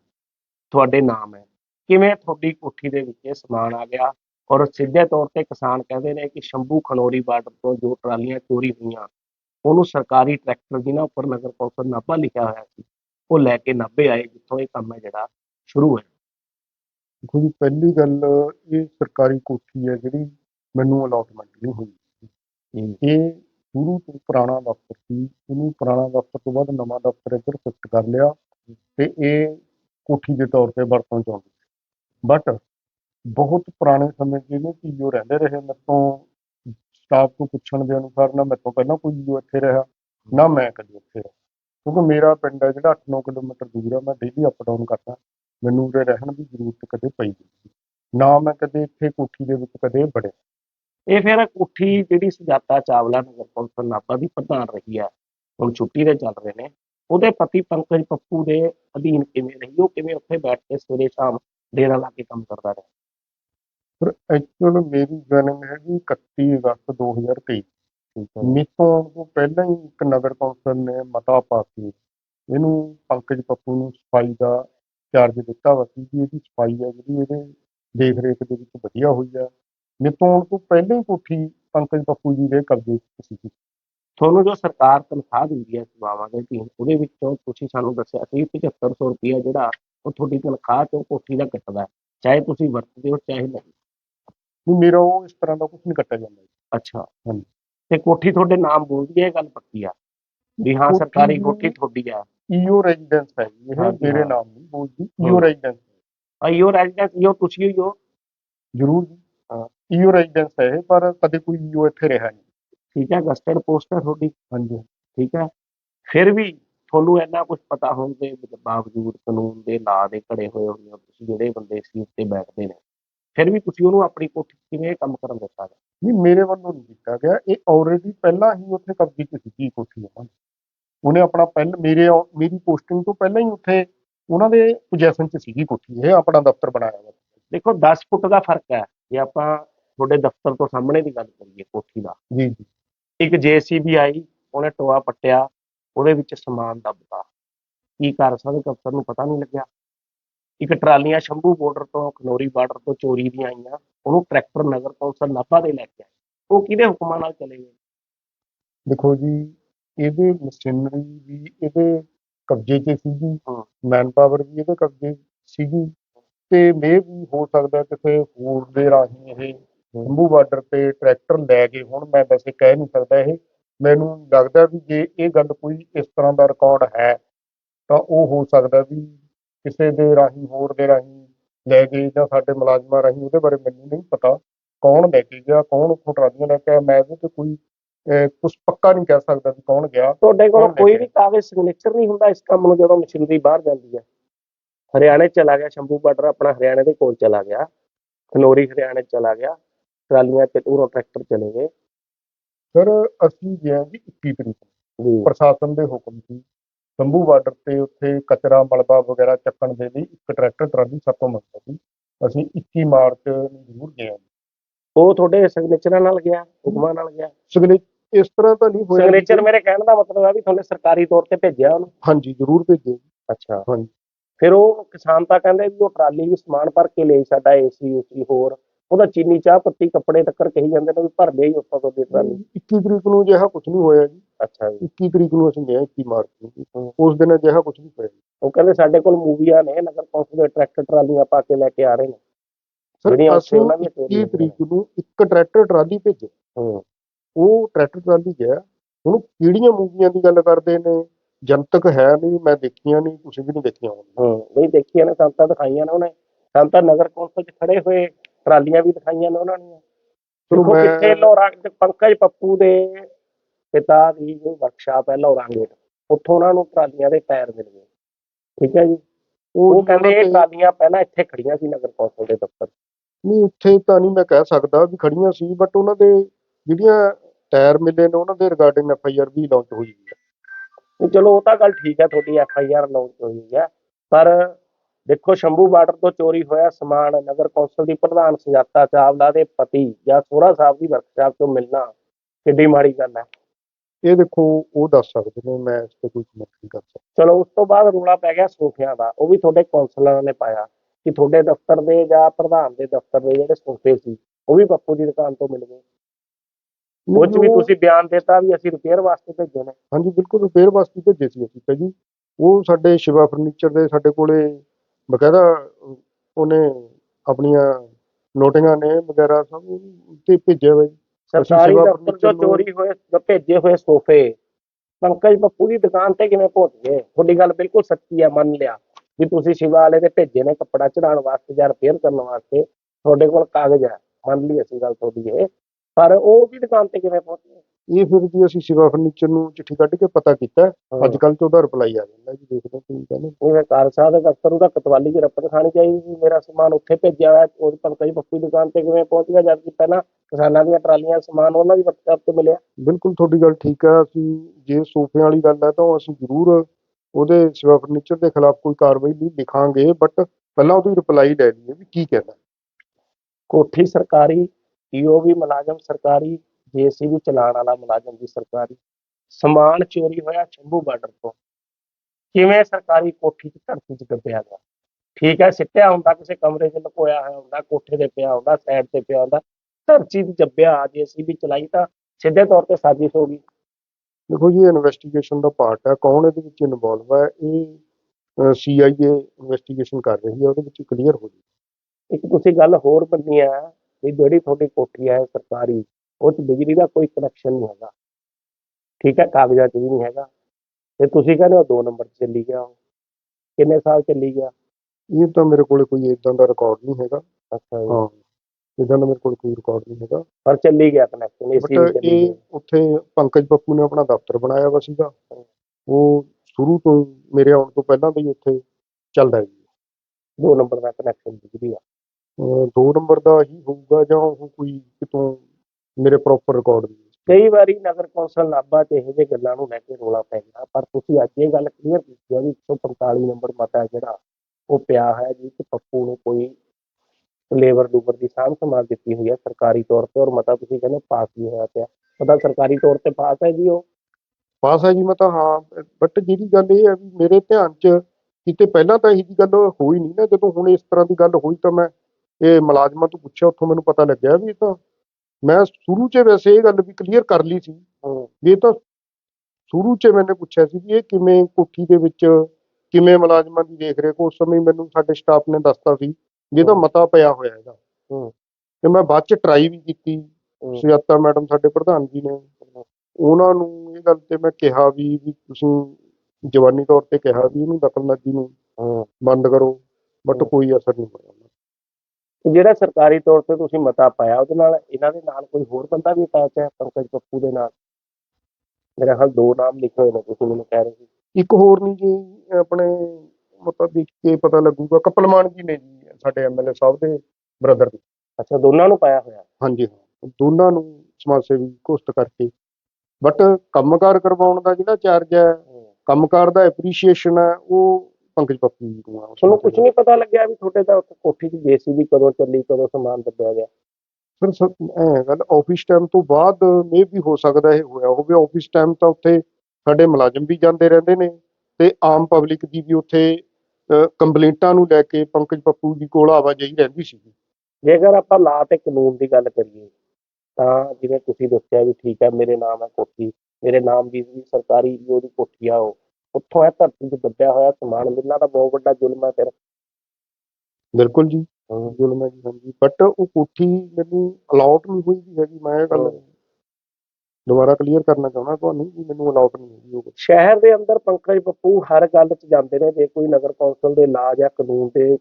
ਤੁਹਾਡੇ ਨਾਮ ਹੈ। ਕਿਵੇਂ ਤੁਹਾਡੀ ਕੋਠੀ ਦੇ ਵਿੱਚ ਇਹ ਸਮਾਨ ਆ ਗਿਆ? ਔਰ ਸਿੱਧੇ ਤੌਰ ਤੇ ਕਿਸਾਨ ਕਹਿੰਦੇ ਨੇ ਕਿ ਸ਼ੰਭੂ ਖਨੌਰੀ ਬਾਰਡਰ ਤੋਂ ਜੋ ਟਰਾਲੀਆਂ ਚੋਰੀ ਹੋਈਆਂ, ਉਹਨੂੰ ਸਰਕਾਰੀ ਟਰੈਕਟਰ ਜਿਨ੍ਹਾਂ ਉੱਪਰ ਨਗਰ ਕੌਂਸਲ ਨਾਭਾ ਲਿਖਿਆ ਹੋਇਆ ਸੀ, ਉਹ ਲੈ ਕੇ ਨਾਭੇ ਆਏ, ਜਿੱਥੋਂ ਇਹ ਕੰਮ ਹੈ ਜਿਹੜਾ ਸ਼ੁਰੂ ਹੋਇਆ। ਦੇਖੋ ਜੀ, ਪਹਿਲੀ ਗੱਲ ਇਹ ਸਰਕਾਰੀ ਕੋਠੀ ਹੈ ਜਿਹੜੀ ਮੈਨੂੰ ਅਲਾਟਮੈਂਟ ਨਹੀਂ ਹੋਈ। ਇਹ ਸ਼ੁਰੂ ਤੋਂ ਪੁਰਾਣਾ ਦਫ਼ਤਰ ਸੀ। ਇਹਨੂੰ ਪੁਰਾਣਾ ਦਫ਼ਤਰ ਤੋਂ ਬਾਅਦ ਨਵਾਂ ਦਫ਼ਤਰ ਇੱਧਰ ਸ਼ਿਫਟ ਕਰ ਲਿਆ ਤੇ ਇਹ ਕੋਠੀ ਦੇ ਤੌਰ ਤੇ ਵਰਤੋਂ ਚ ਆਉਂਦੀ ਬਟ ਬਹੁਤ ਪੁਰਾਣੇ ਸਮੇਂ 'ਚ ਇਹਨੇ ਪੀਓ ਰਹਿੰਦੇ ਰਹੇ। ਮੇਰੇ ਤੋਂ ਸਟਾਫ ਤੋਂ ਪੁੱਛਣ ਦੇ ਅਨੁਸਾਰ ਨਾ ਮੇਰੇ ਤੋਂ ਪਹਿਲਾਂ ਕੋਈ ਪੀਓ ਇੱਥੇ ਰਿਹਾ ਨਾ ਮੈਂ ਕਦੇ ਇੱਥੇ ਰਿਹਾ। ਕਿਉਂਕਿ ਮੇਰਾ ਪਿੰਡ ਹੈ ਜਿਹੜਾ 8-9 ਕਿਲੋਮੀਟਰ ਦੂਰ ਹੈ ਮੈਂ ਡੇਲੀ ਅਪ ਡਾਊਨ ਕਰਦਾ। ਮੈਨੂੰ ਉਰੇ ਰਹਿਣ ਦੀ ਜ਼ਰੂਰਤ ਕਦੇ ਪਈ ਨਹੀਂ ਨਾ ਮੈਂ ਕਦੇ ਇੱਥੇ ਕੋਠੀ ਦੇ ਵਿੱਚ ਕਦੇ ਵੜਿਆ। ਇਹ ਫਿਰ ਕੋਠੀ ਜਿਹੜੀ ਸੁਜਾਤਾ ਚਾਵਲਾ ਨਗਰ ਕੌਂਸਲ ਨਾਭਾ ਦੀ ਪ੍ਰਧਾਨ ਰਹੀ ਹੈ ਹੁਣ ਛੁੱਟੀ ਤੇ ਚੱਲ ਰਹੇ ਨੇ, ਉਹਦੇ ਪਤੀ ਪੰਕਜ ਪੱਪੂ ਦੇ ਅਧੀਨ ਕਿਵੇਂ ਰਹੀ, ਉਹ ਕਿਵੇਂ ਉੱਥੇ ਬੈਠ ਕੇ ਸਵੇਰੇ ਸ਼ਾਮ ਡੇਰਾ ਲਾ ਕੇ ਕੰਮ ਕਰਦਾ ਰਿਹਾ? ਪਰ ਐਕਚੁਅਲ ਮੇਰੀ ਜਨਮ ਹੈਗੀ 31 ਅਗਸਤ 2023 ਮਿੱਥੋਂ ਆਉਣ ਤੋਂ ਪਹਿਲਾਂ ਹੀ ਇੱਕ ਨਗਰ ਕੌਂਸਲ ਨੇ ਮਤਾ ਪਾ ਕੇ ਇਹਨੂੰ ਪੰਕਜ ਪੱਪੂ ਨੂੰ ਸਫ਼ਾਈ ਦਾ ਚਾਰਜ ਦਿੱਤਾ ਵਾ ਸੀ ਕਿ ਇਹਦੀ ਸਫ਼ਾਈ ਹੈ ਜਿਹੜੀ, ਇਹਦੇ ਦੇਖ ਰੇਖ ਦੇ ਵਿੱਚ ਵਧੀਆ ਹੋਈ ਆ ਆਉਣ ਤੋਂ ਪਹਿਲਾਂ ਹੀ ਕੋਠੀ ਪੰਕਜ ਪੱਪੂ ਜੀ ਦੇ ਕਬਜ਼ੇ ਵਿੱਚ ਸੀ ਤੁਹਾਨੂੰ ਜੋ ਸਰਕਾਰ ਤਨਖਾਹ ਦਿੰਦੀ ਹੈ ਸੇਵਾਵਾਂ ਦੇ ਅਧੀਨ ਉਹਦੇ ਵਿੱਚੋਂ ਤੁਸੀਂ ਸਾਨੂੰ ਦੱਸਿਆ ਸੀ 7500 ਰੁਪਇਆ ਜਿਹੜਾ ਉਹ ਤੁਹਾਡੀ ਤਨਖਾਹ ਚੋਂ ਕੋਠੀ ਦਾ ਕੱਟਦਾ ਚਾਹੇ ਤੁਸੀਂ ਵਰਤਦੇ ਹੋ ਚਾਹੇ ਨਹੀਂ ਵੀ ਮੇਰਾ ਉਹ ਇਸ ਤਰ੍ਹਾਂ ਦਾ ਕੁਝ ਨਹੀਂ ਕੱਟਿਆ ਜਾਂਦਾ। ਅੱਛਾ ਹਾਂਜੀ। ਤੇ ਕੋਠੀ ਤੁਹਾਡੇ ਨਾਮ ਬੋਲਦੀ ਹੈ ਇਹ ਗੱਲ ਪੱਕੀ ਆ ਵੀ ਹਾਂ ਸਰਕਾਰੀ ਕੋਠੀ ਤੁਹਾਡੀ ਆ ਈਓ ਰੈਜ਼ੀਡੈਂਸ ਹੈ ਇਹ ਮੇਰੇ। ਨਾਮ ਨਹੀਂ ਬੋਲਦੀ। ਈਓ ਰੈਜ਼ੀਡੈਂਸ ਆਈਓ ਰੈਜ਼ੀਡੈਂਸ ਇਹੋ ਤੁਸੀਂ ਹੀ ਹੋ ਜ਼ਰੂਰ ਜੀ। ਈਓ ਰੈਜ਼ੀਡੈਂਸ ਹੈ ਇਹ ਪਰ ਕਦੇ ਕੋਈ ਈਓ ਇੱਥੇ ਰਿਹਾ ਨਹੀਂ। ਠੀਕ ਹੈ ਗਸਟਡ ਪੋਸਟ ਹੈ ਤੁਹਾਡੀ? ਹਾਂਜੀ। ਠੀਕ ਹੈ। ਫਿਰ ਵੀ ਤੁਹਾਨੂੰ ਇੰਨਾ ਕੁਝ ਪਤਾ ਹੋਣ ਦੇ ਬਾਵਜੂਦ ਕਾਨੂੰਨ ਦੇ ਲਾ ਦੇ ਘੜੇ ਹੋਏ ਹੁੰਦੇ ਹੋ ਤੁਸੀਂ ਜਿਹੜੇ ਬੰਦੇ ਸੀਟ ਤੇ ਬੈਠਦੇ ਨੇ। ਫਿਰ ਵੀ ਤੁਸੀਂ ਉਹਨੂੰ ਆਪਣੀ ਕੋਠੀ 'ਚ ਕਿਵੇਂ ਇਹ ਕੰਮ ਕਰਨ ਦਿੱਤਾ ਗਿਆ? ਨਹੀਂ ਮੇਰੇ ਵੱਲੋਂ ਨਹੀਂ ਕੀਤਾ ਗਿਆ। ਇਹ ਆਲਰੇਡੀ ਪਹਿਲਾਂ ਹੀ ਉੱਥੇ ਕਬਜ਼ੇ 'ਚ ਸੀ ਕੋਠੀ ਉਹਨਾਂ ਦੀ। ਉਹਨੇ ਆਪਣਾ ਪਹਿਲ ਮੇਰੇ ਮੇਰੀ ਪੋਸਟਿੰਗ ਤੋਂ ਪਹਿਲਾਂ ਹੀ ਉੱਥੇ ਉਹਨਾਂ ਦੇ ਪੋਜੈਸ਼ਨ 'ਚ ਸੀਗੀ ਕੋਠੀ। ਇਹ ਆਪਣਾ ਦਫ਼ਤਰ ਬਣਾਇਆ ਵਾ ਦੇਖੋ 10 ਫੁੱਟ ਦਾ ਫ਼ਰਕ ਹੈ। ਜੇ ਆਪਾਂ ਤੁਹਾਡੇ ਦਫ਼ਤਰ ਤੋਂ ਸਾਹਮਣੇ ਦੀ ਗੱਲ ਕਰੀਏ ਕੋਠੀ ਦਾ। ਜੀ ਜੀ। ਇੱਕ ਜੀਸੀਬੀ ਆਈ ਉਹਨੇ ਟੋਆ ਪੱਟਿਆ ਉਹਦੇ ਵਿੱਚ ਸਮਾਨ ਦੱਬਤਾ। ਕੀ ਕਰ ਸਕਦੇ ਅਫਸਰ ਨੂੰ ਪਤਾ ਨਹੀਂ ਲੱਗਿਆ। ਇੱਕ ਟਰਾਲੀਆਂ ਸ਼ੰਭੂ ਬਾਰਡਰ ਤੋਂ ਖਨੌਰੀ ਬਾਰਡਰ ਤੋਂ ਚੋਰੀ ਦੀਆਂ ਆਈਆਂ। ਉਹਨੂੰ ਟਰੈਕਟਰ ਨਗਰ ਕੌਂਸਲ ਨਾਭਾ ਦੇ ਲੈ ਕੇ ਆਏ। ਉਹ ਕਿਹਦੇ ਹੁਕਮਾਂ ਨਾਲ ਚਲੇ ਗਏ? ਦੇਖੋ ਜੀ ਇਹਦੇ ਮਸ਼ੀਨਰੀ ਵੀ ਇਹਦੇ ਕਬਜ਼ੇ 'ਚ ਸੀਗੀ। ਮੈਨ ਪਾਵਰ ਵੀ ਇਹਦੇ ਕਬਜ਼ੇ ਸੀਗੀ। ਤੇ ਮੇ ਵੀ ਹੋ ਸਕਦਾ ਕਿਸੇ ਹੋਰ ਦੇ ਰਾਹੀਂ ਇਹ ਸ਼ੰਭੂ ਬਾਰਡਰ ਤੇ ਟਰੈਕਟਰ ਲੈ ਗਏ ਹੁਣ ਮੈਂ ਵੈਸੇ ਕਹਿ ਨਹੀਂ ਸਕਦਾ ਇਹ। ਮੈਨੂੰ ਲੱਗਦਾ ਵੀ ਜੇ ਇਹ ਗੱਲ ਕੋਈ ਇਸ ਤਰ੍ਹਾਂ ਦਾ ਰਿਕਾਰਡ ਹੈ ਤਾਂ ਉਹ ਹੋ ਸਕਦਾ ਵੀ ਕਿਸੇ ਦੇ ਰਾਹੀਂ ਹੋਰ ਦੇ ਰਾਹੀਂ ਲੈ ਗਏ ਜਾਂ ਸਾਡੇ ਮੁਲਾਜ਼ਮਾਂ ਰਾਹੀਂ ਉਹਦੇ ਬਾਰੇ ਮੈਨੂੰ ਨਹੀਂ ਪਤਾ ਕੌਣ ਲੈ ਕੇ ਗਿਆ ਕੌਣ ਉੱਥੋਂ ਟਰਾਲੀਆਂ ਲੈ ਕੇ ਆਇਆ। ਮੈਂ ਇਹਦੇ ਤੇ ਕੋਈ ਕੁਝ ਪੱਕਾ ਨਹੀਂ ਕਹਿ ਸਕਦਾ ਵੀ ਕੌਣ ਗਿਆ ਤੁਹਾਡੇ ਕੋਲ ਕੋਈ ਕੇ ਵੀ ਕਾਗਜ਼ ਸਿਗਨੇਚਰ ਨਹੀਂ ਹੁੰਦਾ ਇਸ ਕੰਮ ਨੂੰ ਜਦੋਂ ਮਸ਼ੀਨਰੀ ਬਾਹਰ ਜਾਂਦੀ ਹੈ। ਹਰਿਆਣੇ ਚਲਾ ਗਿਆ ਸ਼ੰਭੂ ਬਾਰਡਰ ਆਪਣਾ ਹਰਿਆਣੇ ਦੇ ਕੋਲ ਚਲਾ ਗਿਆ। ਖਨੋਰੀ ਹਰਿਆਣੇ ਚਲਾ ਗਿਆ। ਟਰਾਲੀਆਂ ਤੇ ਉਰੋਂ ਟਰੈਕਟਰ ਚਲੇ ਗਏ। ਸਰ ਅਸੀਂ ਗਏ ਹਾਂ ਜੀ 21 ਤਰੀਕ ਨੂੰ ਪ੍ਰਸ਼ਾਸਨ ਦੇ ਹੁਕਮ ਸੀ ਸ਼ੰਭੂ ਬਾਰਡਰ ਤੇ ਉੱਥੇ ਕਚਰਾ ਮਲਬਾ ਵਗੈਰਾ ਚੱਕਣ ਦੇ ਲਈ ਇੱਕ ਟਰੈਕਟਰ ਟਰਾਲੀ ਸਾਤੋਂ ਮੰਗਦਾ ਸੀ ਅਸੀਂ 21 ਮਾਰਚ ਨੂੰ ਜ਼ਰੂਰ ਗਏ ਹਾਂ ਉਹ ਤੁਹਾਡੇ ਸਿਗਨੇਚਰਾਂ ਨਾਲ ਗਿਆ ਹੁਕਮਾਂ ਨਾਲ ਗਿਆ? ਸਿਗਨੇ ਇਸ ਤਰ੍ਹਾਂ ਤਾਂ ਨਹੀਂ ਹੋਇਆ ਸਿਗਨੇਚਰ ਮੇਰੇ ਕਹਿਣ ਦਾ ਮਤਲਬ ਹੈ ਵੀ ਤੁਹਾਨੂੰ ਸਰਕਾਰੀ ਤੌਰ ਤੇ ਭੇਜਿਆ ਉਹਨੂੰ? ਹਾਂਜੀ ਜ਼ਰੂਰ ਭੇਜੇ ਅੱਛਾ। ਹਾਂਜੀ। ਫਿਰ ਉਹ ਕਿਸਾਨ ਤਾਂ ਕਹਿੰਦੇ ਵੀ ਉਹ ਟਰਾਲੀ ਵੀ ਸਮਾਨ ਭਰ ਕੇ ਲਈ ਸਾਡਾ ਏਸੀ ਉਸੀ ਹੋਰ। ਉਹਦਾ ਚੀਨੀ ਚਾਹ ਪੱਤੀ ਕੱਪੜੇ ਤੱਕਰ ਕਹੀ ਜਾਂਦੇ ਨੇ ਵੀ ਭਰ ਲਿਆ ਹੀ ਉੱਥੋਂ ਤੋਂ ਦੀ ਟਰਾਲੀ 21 ਤਰੀਕ ਨੂੰ ਅਜਿਹਾ ਕੁਝ ਨਹੀਂ ਹੋਇਆ ਜੀ। ਅੱਛਾ ਜੀ। 21 ਤਰੀਕ ਨੂੰ ਅਸੀਂ ਗਏ 21 ਮਾਰਚ ਨੂੰ ਉਸ ਦਿਨ ਅਜਿਹਾ ਕੁਝ ਨਹੀਂ ਹੋਇਆ ਉਹ ਕਹਿੰਦੇ ਸਾਡੇ ਕੋਲ ਮੂਵੀਆਂ ਨੇ ਨਗਰ ਕੌਂਸਲ ਦੇ ਟਰੈਕਟਰ ਟਰਾਲੀਆਂ ਪਾ ਕੇ ਲੈ ਕੇ ਆ ਰਹੇ ਨੇ। ਜਿਹੜੀਆਂ ਸਰ ਉੱਥੇ ਅਸੀਂ ਉਹਨਾਂ ਦੀਆਂ 21 ਚੋਰੀਆਂ ਤਰੀਕ ਨੂੰ। ਇੱਕ ਟਰੈਕਟਰ ਟਰਾਲੀ ਭੇਜੇ ਹੂੰ। ਉਹ ਟਰੈਕਟਰ ਟਰਾਲੀ ਗਿਆ ਹੁਣ ਕਿਹੜੀਆਂ ਮੂਵੀਆਂ ਦੀ ਗੱਲ ਕਰਦੇ ਨੇ? ਜਨਤਕ ਹੈ ਨਹੀਂ ਮੈਂ ਦੇਖੀਆਂ ਨਹੀਂ ਤੁਸੀਂ ਵੀ ਨਹੀਂ ਦੇਖੀਆਂ ਹੋਣਗੀਆਂ। ਹੂੰ ਨਹੀਂ ਦੇਖੀਆਂ ਨੇ ਸੰਤਾਂ ਦਿਖਾਈਆਂ ਨੇ ਉਹਨੇ। ਸੰਤਾਂ ਨਗਰ ਕੌਂਸਲ 'ਚ ਖੜੇ ਹੋਏ। ਟਰਾਲੀਆਂ ਵੀ ਦਿਖਾਈਆਂ ਨੇ ਉਹਨਾਂ ਨੇ ਦੇਖੋ ਮੈਂ ਕਿੱਥੇ ਲੋਰਾਂ ਪੰਕਜ ਪੱਪੂ ਦੇ ਪਿਤਾ ਦੀ ਜੋ ਵਰਕਸ਼ਾਪ ਹੈ ਲੋਰਾਂ ਗੇਟ ਉੱਥੋਂ ਉਹਨਾਂ ਨੂੰ ਟਰਾਲੀਆਂ ਦੇ ਟਾਇਰ ਮਿਲ ਗਏ। ਠੀਕ ਹੈ ਜੀ? ਉਹ ਕਹਿੰਦੇ ਇਹ ਉਹਨਾਂ ਤੇ- ਟਰਾਲੀਆਂ ਪਹਿਲਾਂ ਇੱਥੇ ਖੜੀਆਂ ਸੀ ਨਗਰ ਕੌਂਸਲ ਦੇ ਦਫ਼ਤਰ। ਨਹੀਂ ਉੱਥੇ ਤਾਂ ਨਹੀਂ ਮੈਂ ਕਹਿ ਸਕਦਾ ਵੀ ਖੜੀਆਂ ਸੀ ਬਟ ਉਹਨਾਂ ਦੇ ਜਿਹੜੀਆਂ ਟਾਇਰ ਮਿਲੇ ਨੇ ਉਹਨਾਂ ਦੇ ਰਿਗਾਰਡਿੰਗ ਐਫ ਆਈ ਆਰ ਵੀ ਲਾਂਚ ਹੋਈ ਹੈ। ਨਹੀਂ, ਚਲੋ ਉਹ ਤਾਂ ਗੱਲ ਠੀਕ ਹੈ ਤੁਹਾਡੀ ਐਫ ਆਈ ਆਰ ਲਾਂਚ ਹੋਈ ਹੈ ਪਰ ਦੇਖੋ ਸ਼ੰਭੂ ਬਾਰਡਰ ਤੋਂ ਚੋਰੀ ਹੋਇਆ ਸਮਾਨ ਨਗਰ ਕੌਂਸਲ ਦੀ ਪ੍ਰਧਾਨ ਸੁਜਾਤਾ ਚਾਵਲਾ ਦੇ ਪਤੀ ਜਾਂ ਸੋਹਰਾ ਸਾਹਿਬ ਦੀ ਵਰਕਸ਼ਾਪ ਤੋਂ ਮਿਲਣਾ ਕਿੱਡੀ ਮਾੜੀ ਗੱਲ ਹੈ। ਇਹ ਦੇਖੋ ਉਹ ਦੱਸ ਸਕਦੇ ਨੇ ਮੈਂ ਇਸ ਤੇ ਕੋਈ ਕਮੈਂਟ ਨਹੀਂ ਕਰ ਸਕਦਾ। ਚਲੋ ਉਸ ਤੋਂ ਬਾਅਦ ਰੌਲਾ ਪੈ ਗਿਆ ਸੋਫਿਆਂ ਦਾ। ਉਹ ਵੀ ਤੁਹਾਡੇ ਕੌਂਸਲਰਾਂ ਨੇ ਪਾਇਆ ਕਿ ਤੁਹਾਡੇ ਦਫ਼ਤਰ ਦੇ ਜਾਂ ਪ੍ਰਧਾਨ ਦੇ ਦਫ਼ਤਰ ਦੇ ਜਿਹੜੇ ਸੋਫੇ ਸੀ ਉਹ ਵੀ ਪੱਪੂ ਦੀ ਦੁਕਾਨ ਤੋਂ ਮਿਲ ਗਏ। ਉਹ 'ਚ ਵੀ ਤੁਸੀਂ ਬਿਆਨ ਦਿੱਤਾ ਵੀ ਅਸੀਂ ਰਿਪੇਅਰ ਵਾਸਤੇ ਭੇਜੇ ਨੇ। ਹਾਂਜੀ ਬਿਲਕੁਲ ਰਿਪੇਅਰ ਵਾਸਤੇ ਭੇਜੇ ਸੀ ਅਸੀਂ ਤਾਂ ਜੀ। ਉਹ ਸਾਡੇ ਸ਼ਿਵਾ ਫਰਨੀਚਰ ਦੇ ਸਾਡੇ ਕੋਲੇ ਬਕਾਇਦਾ ਉਹਨੇ ਆਪਣੀਆਂ ਨੋਟਿੰਗਾਂ ਨੇ ਵਗੈਰਾ ਸਭ ਤੇ ਭੇਜਿਆ ਹੋਇਆ ਜੀ। ਸਰਕਾਰੀ ਦਫ਼ਤਰ ਚੋਂ ਚੋਰੀ ਹੋਏ ਭੇਜੇ ਹੋਏ ਸੋਫੇ। ਪੰਕਜ ਪੱਪੂ ਦੀ ਦੁਕਾਨ ਤੇ ਕਿਵੇਂ ਪਹੁੰਚ? ਗਏ ਤੁਹਾਡੀ ਗੱਲ ਬਿਲਕੁਲ ਸੱਚੀ ਹੈ ਮੰਨ ਲਿਆ। ਵੀ ਤੁਸੀਂ ਸ਼ਿਵਾ ਵਾਲੇ ਦੇ ਭੇਜੇ ਨੇ ਕੱਪੜਾ ਚੜਾਉਣ ਵਾਸਤੇ ਜਾਂ ਰਿਪੇਅਰ ਕਰਨ ਵਾਸਤੇ ਤੁਹਾਡੇ ਕੋਲ ਕਾਗਜ਼ ਹੈ। ਮੰਨ ਲਈ ਅਸੀਂ ਗੱਲ ਤੁਹਾਡੀ ਇਹ। ਪਰ ਉਹ ਵੀ ਦੁਕਾਨ ਤੇ ਕਿਵੇਂ ਪਹੁੰਚ? ਗਏ ਇਹ ਫਿਰ ਜੀ ਅਸੀਂ ਸ਼ਿਵਾ ਫਰਨੀਚਰ ਨੂੰ ਚਿੱਠੀ ਕੱਢ ਕੇ ਪਤਾ ਕੀਤਾ। ਅੱਜ ਕੱਲ ਤੇ ਉਹਦਾ ਰਿਪਲਾਈ ਆ ਜਾਂਦਾ ਜੀ ਦੇਖਦੇ ਕੀ ਕਹਿੰਦੇ ਜਿਵੇਂ ਕਾਰਸਾ ਦੇ ਦਫ਼ਤਰ ਉਹਦਾ ਕਤਵਾਲੀ ਦੀ ਰੱਪੜ ਖਾਣੀ ਚਾਹੀਦੀ ਸੀ ਮੇਰਾ ਸਮਾਨ ਉੱਥੇ ਭੇਜਿਆ ਹੋਇਆ ਉਹ ਪੰਕਜ ਪੱਪੂ ਦੀ ਦੁਕਾਨ ਤੇ ਕਿਵੇਂ ਪਹੁੰਚ ਗਿਆ ਜਦ ਕਿ ਪਹਿਲਾਂ ਕਿਸਾਨਾਂ ਦੀਆਂ ਟਰਾਲੀਆਂ ਸਮਾਨ ਉਹਨਾਂ ਦੀ ਵਰਕਸ਼ਾਪ ਤੋਂ ਮਿਲਿਆ। ਬਿਲਕੁਲ ਤੁਹਾਡੀ ਗੱਲ ਠੀਕ ਹੈ ਅਸੀਂ ਜੇ ਸੋਫਿਆਂ ਵਾਲੀ ਗੱਲ ਹੈ ਤਾਂ ਅਸੀਂ ਜ਼ਰੂਰ ਉਹਦੇ ਸ਼ਿਵਾ ਫਰਨੀਚਰ ਦੇ ਖਿਲਾਫ ਕੋਈ ਕਾਰਵਾਈ ਨਹੀਂ ਲਿਖਾਂਗੇ ਬਟ ਪਹਿਲਾਂ ਉਹਦੀ ਰਿਪਲਾਈ ਲੈ ਲਈਏ ਵੀ ਕੀ ਕਹਿੰਦਾ। ਕੋਠੀ ਸਰਕਾਰੀ ਈਓ ਵੀ ਮੁਲਾਜ਼ਮ ਸਰਕਾਰੀ ਜੇਸੀਬੀ ਚਲਾਉਣ ਵਾਲਾ ਮੁਲਾਜ਼ਮ ਵੀ ਸਰਕਾਰੀ ਸਮਾਨ ਚੋਰੀ ਹੋਇਆ ਸ਼ੰਭੂ ਬਾਰਡਰ ਤੋਂ। ਕਿਵੇਂ ਸਰਕਾਰੀ ਕੋਠੀ 'ਚ ਧਰਤੀ 'ਚ ਦੱਬਿਆ ਗਿਆ? ਠੀਕ ਹੈ ਸਿੱਟਿਆ ਹੁੰਦਾ ਕਿਸੇ ਕਮਰੇ 'ਚ ਲੁਕੋਇਆ ਹੋਇਆ ਹੁੰਦਾ ਕੋਠੇ ਤੇ ਪਿਆ ਹੁੰਦਾ ਸਾਈਡ ਤੇ ਪਿਆ ਹੁੰਦਾ। ਧਰਤੀ 'ਚ ਦੱਬਿਆ ਜੇਸੀਬੀ ਚਲਾਈ ਤਾਂ ਸਿੱਧੇ ਤੌਰ ਤੇ ਸਾਜ਼ਿਸ਼ ਹੋ ਗਈ। ਦੇਖੋ ਜੀ ਇਨਵੈਸਟੀਗੇਸ਼ਨ ਦਾ ਪਾਰਟ ਹੈ ਕੌਣ ਇਹਦੇ ਵਿੱਚ ਇਨਵੋਲਵ ਹੈ? ਇਹ ਸੀਆਈਏ ਇਨਵੈਸਟੀਗੇਸ਼ਨ ਕਰ ਰਹੀ ਹੈ ਉਹਦੇ ਵਿੱਚ ਕਲੀਅਰ ਹੋ ਜਾਊ ਇੱਕ ਤੁਸੀਂ ਗੱਲ ਹੋਰ ਮੰਨੀ ਹੈ ਵੀ ਜਿਹੜੀ ਤੁਹਾਡੀ ਕੋਠੀ ਹੈ ਸਰਕਾਰੀ ਉਹ 'ਚ ਬਿਜਲੀ ਦਾ ਕੋਈ ਕਨੈਕਸ਼ਨ ਨਹੀਂ ਹੈਗਾ। ਠੀਕ ਹੈ ਕਾਗਜ਼ਾਂ 'ਚ ਵੀ ਨਹੀਂ ਹੈਗਾ। ਤੇ ਤੁਸੀਂ ਕਹਿੰਦੇ ਹੋ ਦੋ ਨੰਬਰ 'ਚ ਚੱਲੀ ਗਿਆ ਉਹ। ਕਿੰਨੇ ਸਾਲ ਚੱਲੀ ਗਿਆ? ਇਹ ਤਾਂ ਮੇਰੇ ਕੋਲੇ ਕੋਈ ਇਦਾਂ ਦਾ ਰਿਕਾਰਡ ਨਹੀਂ ਹੈਗਾ। ਅੱਛਾ ਜੀ। ਹਾਂ। ਇਦਾਂ ਦਾ ਮੇਰੇ ਕੋਲ ਕੋਈ ਰਿਕਾਰਡ ਨਹੀਂ ਹੈਗਾ। ਪਰ ਚੱਲੀ ਗਿਆ ਕਨੈਕਸ਼ਨ ਏਸੀ ਵੀ ਬਟ ਚੱਲੀ ਇਹ ਗਿਆ। ਉੱਥੇ ਪੰਕਜ ਪੱਪੂ ਨੇ ਆਪਣਾ ਦਫ਼ਤਰ ਬਣਾਇਆ ਵਾ ਸੀਗਾ। ਉਹ ਸ਼ੁਰੂ ਤੋਂ ਮੇਰੇ ਆਉਣ ਤੋਂ ਪਹਿਲਾਂ ਤੋਂ ਹੀ ਉੱਥੇ ਚੱਲਦਾ ਹੈ ਜੀ ਦੋ ਨੰਬਰ ਦਾ ਕਨੈਕਸ਼ਨ ਬਿਜਲੀ ਦਾ। ਅਹ ਦੋ ਨੰਬਰ ਦਾ ਹੀ ਹੋਊਗਾ ਜਾਂ ਉਹ ਕੋਈ ਕਿਤੋਂ ਮੇਰੇ ਪ੍ਰੋਪਰ ਰਿਕਾਰਡ ਨਹੀਂ ਕਈ ਵਾਰੀ ਨਗਰ ਕੌਂਸਲ ਨਾਭਾ 'ਚ ਇਹੋ ਜਿਹੇ ਗੱਲਾਂ ਨੂੰ ਲੈ ਕੇ ਰੋਲਾ ਪੈ ਗਿਆ ਪਰ ਤੁਸੀਂ ਅੱਜ ਇਹ ਗੱਲ ਕਲੀਅਰ ਕੀਤੀ ਹੈ ਵੀ 145 ਨੰਬਰ ਮਤਾ ਜਿਹੜਾ, ਉਹ ਪਿਆ ਹੈ ਜਿਸ ਪੱਪੂ ਨੂੰ ਕੋਈ ਲੇਬਰ ਲੂਬਰ ਦੀ ਸਾਂਭ ਸੰਭਾਲ ਦਿੱਤੀ ਹੋਈ ਹੈ ਸਰਕਾਰੀ ਤੌਰ ਤੇ, ਔਰ ਮਤਾ ਤੁਸੀਂ ਕਹਿੰਦੇ ਪਾਸ ਵੀ ਹੋਇਆ ਪਿਆ। ਪਤਾ ਸਰਕਾਰੀ ਤੌਰ ਤੇ ਪਾਸ ਹੈ ਜੀ ਉਹ? ਪਾਸ ਹੈ ਜੀ ਮੈਂ ਤਾਂ ਹਾਂ। ਬਟ ਜਿਹੜੀ ਗੱਲ ਇਹ ਹੈ ਵੀ ਮੇਰੇ ਧਿਆਨ 'ਚ ਕਿਤੇ ਪਹਿਲਾਂ ਤਾਂ ਇਹੀ ਜੀ ਗੱਲ ਹੋਈ ਨਹੀਂ ਨਾ। ਜਦੋਂ ਹੁਣ ਇਸ ਤਰ੍ਹਾਂ ਦੀ ਗੱਲ ਹੋਈ ਤਾਂ ਮੈਂ ਇਹ ਮੁਲਾਜ਼ਮਾਂ ਤੋਂ ਪੁੱਛਿਆ, ਉੱਥੋਂ ਮੈਨੂੰ ਪਤਾ ਲੱਗਿਆ ਵੀ ਇਹ ਤਾਂ ਮੈਂ ਸ਼ੁਰੂ 'ਚ ਵੈਸੇ ਇਹ ਗੱਲ ਵੀ ਕਲੀਅਰ ਕਰ ਲਈ ਸੀ ਹੂੰ। ਵੀ ਇਹ ਤਾਂ ਸ਼ੁਰੂ 'ਚ ਮੈंने ਪੁੱਛਿਆ ਸੀ ਵੀ ਇਹ ਕਿਵੇਂ ਕੋਠੀ ਦੇ ਵਿੱਚ ਕਿਵੇਂ ਮੁਲਾਜ਼ਮਾਂ ਦੀ ਦੇਖ ਰੇਖ ਉਸ ਸਮੇਂ ਮੈਨੂੰ ਸਾਡੇ ਸਟਾਫ ਨੇ ਦੱਸਤਾ ਸੀ ਵੀ ਇਹ ਤਾਂ। ਮਤਾ ਪਿਆ ਹੋਇਆ ਇਹਦਾ ਹੂੰ। ਤੇ ਮੈਂ ਬਾਅਦ 'ਚ ਟਰਾਈ ਵੀ ਕੀਤੀ। ਸੁਜਾਤਾ ਮੈਡਮ ਸਾਡੇ ਪ੍ਰਧਾਨ ਜੀ ਨੇ ਉਹਨਾਂ ਨੂੰ ਇਹ ਗੱਲ ਤੇ ਮੈਂ ਕਿਹਾ ਵੀ ਵੀ ਤੁਸੀਂ ਜਵਾਨੀ ਤੌਰ ਤੇ ਕਿਹਾ ਵੀ ਇਹਨੂੰ ਦਖਲਅੰਦਾਜ਼ੀ ਨੂੰ ਬੰਦ ਕਰੋ ਬਟ। ਕੋਈ ਅਸਰ ਨਹੀਂ ਹੋਇਆ। ਜਿਹੜਾ ਸਰਕਾਰੀ ਤੌਰ ਤੇ ਤੁਸੀਂ ਮਤਾ ਪਾਇਆ ਉਹਦੇ ਨਾਲ ਇਹਨਾਂ ਦੇ ਨਾਲ ਕੋਈ ਹੋਰ ਬੰਦਾ ਵੀ ਅਟੈਚ ਹੈ ਪੰਕਜ ਪੱਪੂ ਦੇ ਨਾਲ? ਮੇਰੇ ਹਾਲ ਦੋ ਨਾਮ ਲਿਖੇ ਹੋਏ ਨੇ ਤੁਸੀਂ ਮੈਨੂੰ ਕਹਿ ਰਹੇ ਸੀ। ਇੱਕ ਹੋਰ ਨਹੀਂ ਜੀ ਆਪਣੇ ਮਤਾ ਦੇਖ ਕੇ ਪਤਾ ਲੱਗੂਗਾ ਕਪਲਮਾਨ ਜੀ ਨੇ ਜੀ ਸਾਡੇ ਐਮਐਲਏ ਸਾਹਿਬ ਦੇ ਬ੍ਰਦਰ ਅੱਛਾ ਦੋਨਾਂ ਨੂੰ ਪਾਇਆ ਹੋਇਆ? ਹਾਂਜੀ ਹਾਂ। ਦੋਨਾਂ ਨੂੰ ਸਮਾਜ ਸੇਵੀ ਘੋਸ਼ਿਤ ਕਰਕੇ। ਬਟ ਕੰਮਕਾਰ ਕਰਵਾਉਣ ਦਾ ਜਿਹੜਾ ਚਾਰਜ ਹੈ ਕੰਮਕਾਰ ਦਾ ਐਪਰੀਸ਼ੀਏਸ਼ਨ ਹੈ ਉਹ ਪੰਕਜ ਪੱਪੂ ਜੀ ਉਸ ਤੁਹਾਨੂੰ ਕੁਝ ਨਹੀਂ ਪਤਾ ਲੱਗਿਆ ਵੀ ਤੁਹਾਡੇ ਤਾਂ ਉੱਥੇ ਕੋਠੀ 'ਚ ਜੀਸੀਬੀ ਕਦੋਂ ਚੱਲੀ ਕਦੋਂ ਸਮਾਨ ਦੱਬਿਆ ਗਿਆ। ਫਿਰ ਸਰ ਐ ਗੱਲ ਆਫਿਸ ਟਾਈਮ ਤੋਂ ਬਾਅਦ ਮੇ ਵੀ ਹੋ ਸਕਦਾ ਇਹ ਹੋਇਆ ਹੋਵੇ। ਆਫਿਸ ਟਾਈਮ ਤਾਂ ਉੱਥੇ ਸਾਡੇ ਮੁਲਾਜ਼ਮ ਵੀ ਜਾਂਦੇ ਰਹਿੰਦੇ ਨੇ ਤੇ ਆਮ ਪਬਲਿਕ ਦੀ ਵੀ ਉੱਥੇ ਕੰਪਲੇਂਟਾਂ ਨੂੰ ਲੈ ਕੇ ਪੰਕਜ ਪੱਪੂ ਜੀ ਕੋਲ ਆਵਾਜਾਈ ਰਹਿੰਦੀ ਸੀ ਜੇਕਰ ਆਪਾਂ ਲਾ ਤੇ ਕਾਨੂੰਨ ਦੀ ਗੱਲ ਕਰੀਏ ਤਾਂ ਜਿਵੇਂ ਤੁਸੀਂ ਦੱਸਿਆ ਵੀ ਠੀਕ ਹੈ ਮੇਰੇ ਨਾਮ ਹੈ ਕੋਠੀ ਮੇਰੇ ਨਾਮ ਦੀ ਵੀ ਸਰਕਾਰੀ ਉਹਦੀ ਕੋਠੀ ਆ ਉਹ। ਉੱਥੋਂ ਇਹ ਧਰਤੀ 'ਚ ਦੱਬਿਆ ਹੋਇਆ ਸਮਾਨ ਮਿਲਣਾ ਤਾਂ ਬਹੁਤ ਵੱਡਾ ਜ਼ੁਲਮ ਹੈ ਫਿਰ। ਬਿਲਕੁਲ ਜੀ। ਜ਼ੁਲਮ ਹੈ ਜੀ ਹਾਂਜੀ। ਬਟ ਉਹ ਕੋਠੀ ਮੈਨੂੰ ਅਲਾਉਟ ਨਹੀਂ ਹੋਈ ਵੀ ਹੈਗੀ ਮੈਂ ਇਹ ਗੱਲ। ਦੁਬਾਰਾ ਕਲੀਅਰ ਕਰਨਾ ਚਾਹੁੰਦਾ ਤੁਹਾਨੂੰ ਵੀ ਮੈਨੂੰ ਅਲਾਉਟ ਨਹੀਂ ਹੋਈ ਉਹ ਸ਼ਹਿਰ ਦੇ ਅੰਦਰ ਪੰਕਜ ਪੱਪੂ ਹਰ ਗੱਲ 'ਚ ਜਾਂਦੇ ਨੇ ਜੇ ਕੋਈ ਨਗਰ ਕੌਂਸਲ ਦੇ ਲਾ ਜਾਂ ਕਾਨੂੰਨ ਦੇ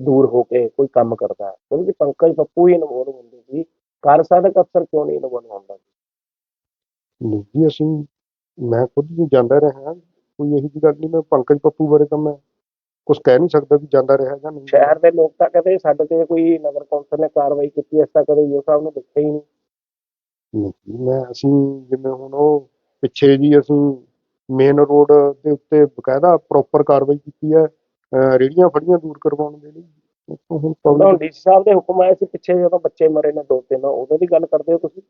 ਦੂਰ ਹੋ ਕੇ ਕੋਈ ਕੰਮ ਕਰਦਾ ਹੈ। ਕਿਉਂਕਿ ਪੰਕਜ ਪੱਪੂ ਹੀ ਇਨਵੋਲਵ ਹੁੰਦੇ ਸੀ। ਕਾਰਜਸਾਧਕ ਅਫਸਰ ਕਿਉਂ ਨਹੀਂ ਇਨਵੋਲਵ ਹੁੰਦਾ ਨਹੀਂ ਜੀ ਅਸੀਂ ਮੈਂ ਖੁਦ ਵੀ ਜਾਂਦਾ ਰਿਹਾ। ਕੋਈ ਇਹੀ ਜਿਹੀ ਗੱਲ ਨਹੀਂ ਮੈਂ ਪੰਕਜ ਪੱਪੂ ਬਾਰੇ ਤਾਂ ਮੈਂ ਕੁਝ ਕਹਿ ਨਹੀਂ ਸਕਦਾ ਵੀ ਜਾਂਦਾ ਰਿਹਾ ਜਾਂ ਨਹੀਂ। ਸ਼ਹਿਰ ਦੇ ਲੋਕ ਤਾਂ ਕਹਿੰਦੇ ਸਾਡੇ ਤੇ ਕੋਈ ਨਗਰ ਕੌਂਸਲ ਨੇ ਕਾਰਵਾਈ ਕੀਤੀ ਇਸ ਤਾਂ ਕਦੇ ਯੋ ਸਾਹਿਬ ਨੂੰ ਦੇਖਿਆ ਹੀ ਨਹੀਂ। ਨਹੀਂ ਮੈਂ ਅਸੀਂ ਜਿਵੇਂ ਹੁਣ ਉਹ ਪਿੱਛੇ ਜੀ ਅਸੀਂ ਮੇਨ ਰੋਡ ਦੇ ਉੱਤੇ ਬਕਾਇਦਾ ਪ੍ਰੋਪਰ ਕਾਰਵਾਈ ਕੀਤੀ ਹੈ ਅਹ ਰੇਹੜੀਆਂ ਫੜੀਆਂ ਦੂਰ ਕਰਵਾਉਣ ਦੇ ਲਈ। ਉੱਥੋਂ ਹੁਣ ਉਦੋਂ public- ਡੀਸੀ ਸਾਹਿਬ ਦੇ ਹੁਕਮ ਆਏ ਸੀ ਪਿੱਛੇ ਜਦੋਂ ਬੱਚੇ ਮਰੇ ਨੇ ਦੋ ਤਿੰਨ ਉਦੋਂ ਦੀ ਗੱਲ ਕਰਦੇ ਹੋ ਤੁਸੀਂ?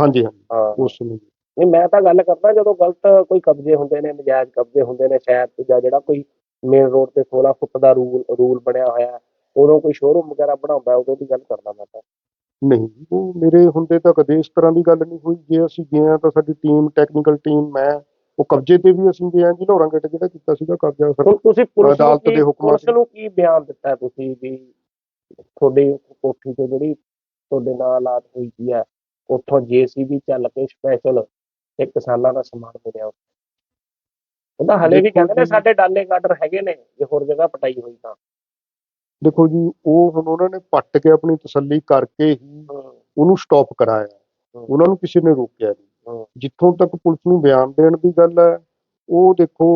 ਹਾਂਜੀ ਹਾਂਜੀ। ਹਾਂ। ਉਸ ਸਮੇਂ। ਨਹੀਂ ਮੈਂ ਤਾਂ ਗੱਲ ਕਰਦਾ ਜਦੋਂ ਗਲਤ ਕੋਈ ਕਬਜ਼ੇ ਹੁੰਦੇ ਨੇ ਨਜਾਇਜ਼ ਕਬਜ਼ੇ ਹੁੰਦੇ ਨੇ 'ਚ ਜਾਂ ਜਿਹੜਾ ਕੋਈ ਮੇਨ ਰੋਡ ਤੇ 16 ਫੁੱਟ ਦਾ ਰੂਲ ਰੂਲ ਬਣਿਆ ਹੋਇਆ ਉਦੋਂ ਕੋਈ ਸ਼ੋਰੂਮ ਵਗੈਰਾ ਬਣਾਉਂਦਾ ਉਦੋਂ ਦੀ ਗੱਲ ਕਰਦਾ ਮੈਂ ਤਾਂ। ਨਹੀਂ ਉਹ ਮੇਰੇ ਹੁੰਦੇ ਤਾਂ ਕਦੇ ਇਸ ਤਰ੍ਹਾਂ ਦੀ ਗੱਲ ਨਹੀਂ ਹੋਈ ਜੇ ਅਸੀਂ ਗਏ ਹਾਂ ਤਾਂ ਸਾਡੀ ਟੀਮ ਟੈਕਨੀਕਲ ਟੀਮ ਮੈਂ ਉਹ ਕਬਜ਼ੇ ਤੇ ਵੀ ਅਸੀਂ ਗਏ ਹਾਂ ਜੀ ਲੋਹਰਾਂ ਗੇਟ ਜਿਹੜਾ ਕੀਤਾ ਸੀਗਾ ਕਬਜ਼ਾ ਸਰ। ਤੁਸੀਂ ਪੁਲਿਸ ਨੂੰ ਅਦਾਲਤ ਕੀ ਦੇ ਹੁਕਮਾਂ ਪੁਲਿਸ ਨੂੰ ਕੀ ਬਿਆਨ ਦਿੱਤਾ ਤੁਸੀਂ ਵੀ ਤੁਹਾਡੀ ਕੋਠੀ ਤੇ ਜਿਹੜੀ ਤੁਹਾਡੇ ਨਾਲ ਹਾਲਾਤ ਹੋਈ ਹੈ ਉੱਥੋਂ ਜੀਸੀਬੀ ਚੱਲ ਕੇ ਸਪੈਸ਼ਲ ਤੇ ਕਿਸਾਨਾਂ ਦਾ ਸਮਾਨ ਮਿਲਿਆ ਉੱਥੇ। ਉਹਦਾ ਹਲੇ ਵੀ ਕਹਿੰਦੇ ਨੇ ਸਾਡੇ ਡਾਲੇ ਗਾਰਡਰ ਹੈਗੇ ਨੇ ਜੇ ਹੋਰ ਜਗ੍ਹਾ ਪਟਾਈ ਹੋਈ ਤਾਂ। ਦੇਖੋ ਜੀ ਉਹ ਹੁਣ ਉਹਨਾਂ ਨੇ ਪੱਟ ਕੇ ਆਪਣੀ ਤਸੱਲੀ ਕਰਕੇ ਹੀ ਉਹਨੂੰ ਸਟਾਪ ਕਰਾਇਆ। ਉਹਨਾਂ ਨੂੰ ਕਿਸੇ ਨੇ ਰੋਕਿਆ ਨਹੀਂ। ਜਿੱਥੋਂ ਤੱਕ ਪੁਲਿਸ ਨੂੰ ਬਿਆਨ ਦੇਣ ਦੀ ਗੱਲ ਹੈ ਉਹ ਦੇਖੋ